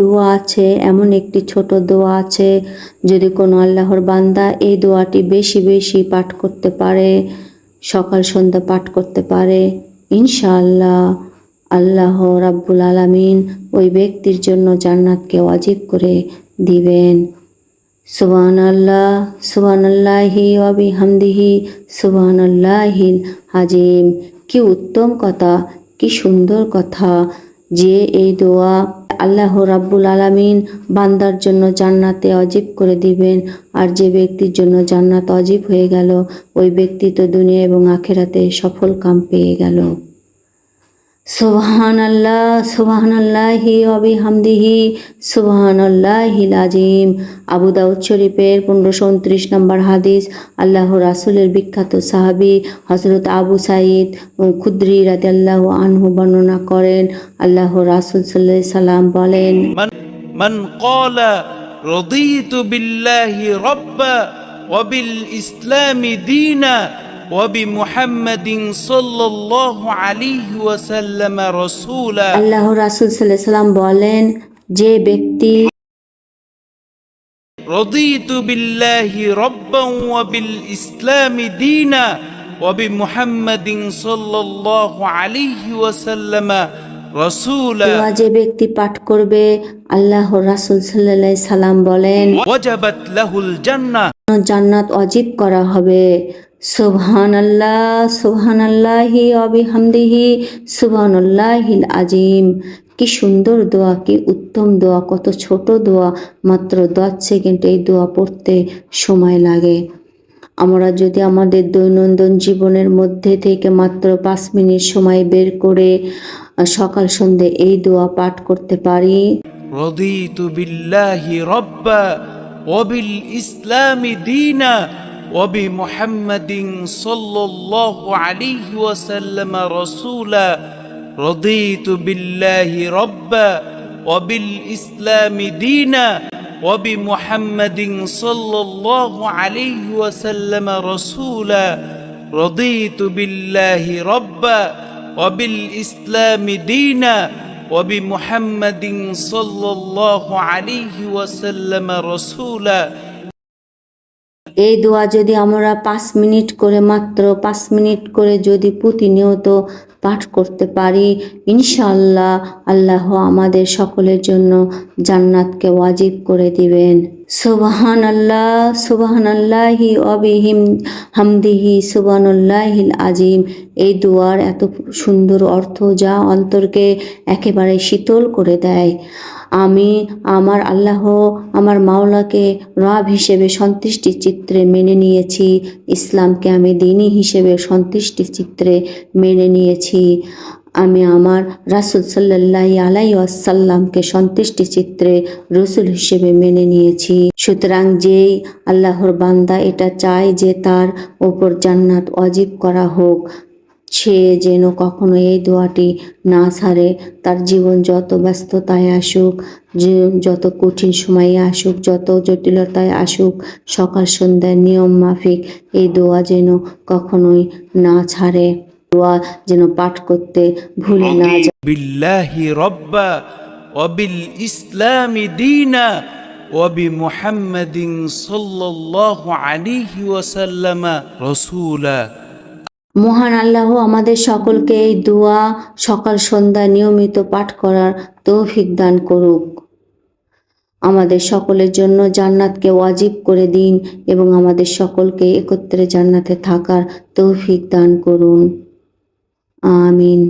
দোয়া আছে, এমন একটি ছোট দোয়া আছে, যদি কোনো আল্লাহর বান্দা এই দোয়াটি বেশি বেশি পাঠ করতে পারে, সকাল সন্ধ্যা পাঠ করতে পারে, ইনশাআল্লাহ আল্লাহ রাব্বুল আলামিন ওই ব্যক্তির জন্য জান্নাতকে ওয়াজিব করে দিবেন। সুবহান আল্লাহ সুবহান আল্লাহি ওয়াবি হামদিহি সুবহান আল্লাহিল হাজিম। কি উত্তম কথা, কি সুন্দর কথা। যে এই দোয়া আল্লাহ রাব্বুল আলামিন বান্দার জন্য জান্নাতে অজীব করে দিবেন। আর যে ব্যক্তির জন্য জান্নাত অজীব হয়ে গেল, ওই ব্যক্তি তো দুনিয়া এবং আখেরাতে সফল কাম পেয়ে গেল। সুবহান আল্লাহ সুবহান আল্লাহি অবি হামদিহি সুবহান আল্লাহিল আজিম আবু দাউদ শরীফের পনেরোশো উনত্রিশ নম্বর হাদিস আল্লাহ রাসুলের বিখ্যাত সাহাবি হজরত আবু সাইদ খুদ্রি রাতে আল্লাহ আনহু বর্ণনা করেন আল্লাহ রাসুল সাল্লাহ সাল্লাম বলেন من من قال رضيت بالله ربا وبالإسلام دينا আল্লাহ রাসুল সাল্লাম বলেন যে ব্যক্তি পাঠ করবে আল্লাহ রাসূল সাল্লাল্লাহু সাল্লাম বলেন ওয়াজাবাত লাহুল জান্নাহ। জান্নাত ওয়াজিব করা হবে। সুবহানাল্লাহ, সুবহানাল্লাহি অবিহামদিহি সুবহানাল্লাহিল আজিম কি সুন্দর দোয়া, কি উত্তম দোয়া, কত ছোট দোয়া, মাত্র দশ সেকেন্ড এই দোয়া পড়তে সময় লাগে। আমরা যদি আমাদের দৈনন্দিন জীবনের মধ্যে থেকে মাত্র পাঁচ মিনিট সময় বের করে সকাল সন্ধে এই দোয়া পাঠ করতে পারি। রদিতু বিল্লাহি রব্বা ইসলামি দীনা وبمحمد صلى الله عليه وسلم رسولا رضيت بالله ربا وبالإسلام دينا وبمحمد صلى الله عليه وسلم رسولا رضيت بالله ربا وبالإسلام دينا وبمحمد صلى الله عليه وسلم رسولا. এই দোয়া যদি আমরা পাঁচ মিনিট করে মাত্র, পাঁচ মিনিট করে যদি প্রতিনিয়ত পাঠ করতে পারি, ইনশাআল্লাহ আল্লাহ আমাদের সকলের জন্য জান্নাতকে ওয়াজিব করে দিবেন। সুবাহান আল্লাহ সুবাহান আল্লাহি অবিহিম হামদিহি সুবানুল্লাহিল আজিম। এই দোয়ার এত সুন্দর অর্থ যা অন্তরকে একেবারে শীতল করে দেয়। আমি আমার আল্লাহ, আমার মাওলাকে রব হিসেবে সন্তুষ্টি চিত্রে মেনে নিয়েছি, ইসলামকে আমি দিনী হিসেবে সন্তুষ্টি চিত্রে মেনে নিয়েছি। আমি আমার রাসুল সাল্লাহ আলাই আসাল্লামকে সন্তুষ্টি চিত্রে রসুল হিসেবে মেনে নিয়েছি। সুতরাং যেই আল্লাহর বান্দা এটা চায় যে তার ওপর জান্নাত অজীব করা হোক। সে যেন কখনো এই দোয়াটি না ছাড়ে তার জীবন যত ব্যস্ততায় আসুক যে যত কঠিন সময়ে আসুক যত জটিলতায় আসুক সকাল সন্ধ্যায় নিয়ম মাফিক এই দোয়া যেন কখনোই না ছাড়ে দোয়া যেন পাঠ করতে ভুলে না যায় بالله ربا وبالإسلام دينا وبمحمد صلى الله عليه وسلم رسولا মহান আল্লাহ আমাদের সকলকে এই দোয়া, সকাল, সন্ধ্যা নিয়মিত পাঠ করার তৌফিক দান করুক। আমাদের সকলের জন্য জান্নাতকে ওয়াজিব করে দিন এবং আমাদের সকলকে একত্রে জান্নাতে থাকার তৌফিক দান করুন। আমিন।